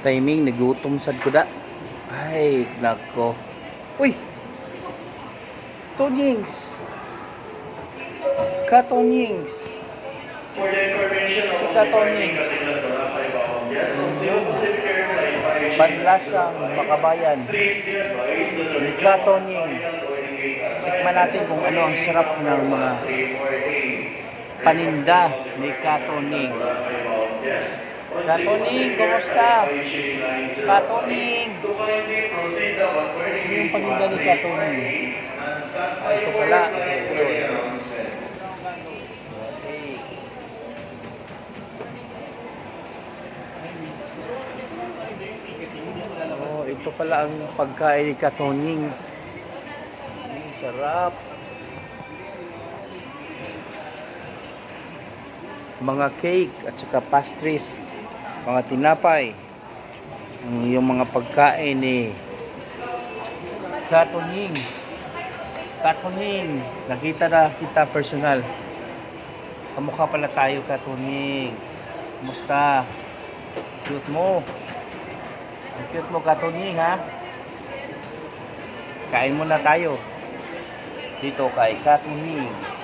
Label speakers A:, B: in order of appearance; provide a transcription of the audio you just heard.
A: timing nagutom sad ko da. Ay nako. Uy! Tonyings! Katonyings
B: For the information of
A: Si
B: Paris,
A: Panlasang Makabayan.
B: Assigned
A: Tikman natin kung ano ang sarap ng mga
B: 348.
A: paninda ni
B: bawang yes. Pacific
A: kumusta?
B: Airline, Beijing Line 048.
A: Katoning
B: To kindly proceed down boarding
A: Ano yung paninda ni Katoning?
B: 138 and stand
A: Ah, ito pala. Ito. Oh, ito pala ang pagkain ni Katoning. Mm, sarap. Mga cake at saka pastries, mga tinapay. Yung mga pagkain ni Katoning. Katoning, nakita na kita personal. Kamukha pala tayo, Katoning. Kumusta? Cute mo. Ang cute mo, Katoning, ha? Kain muna tayo. Dito kay Katoning.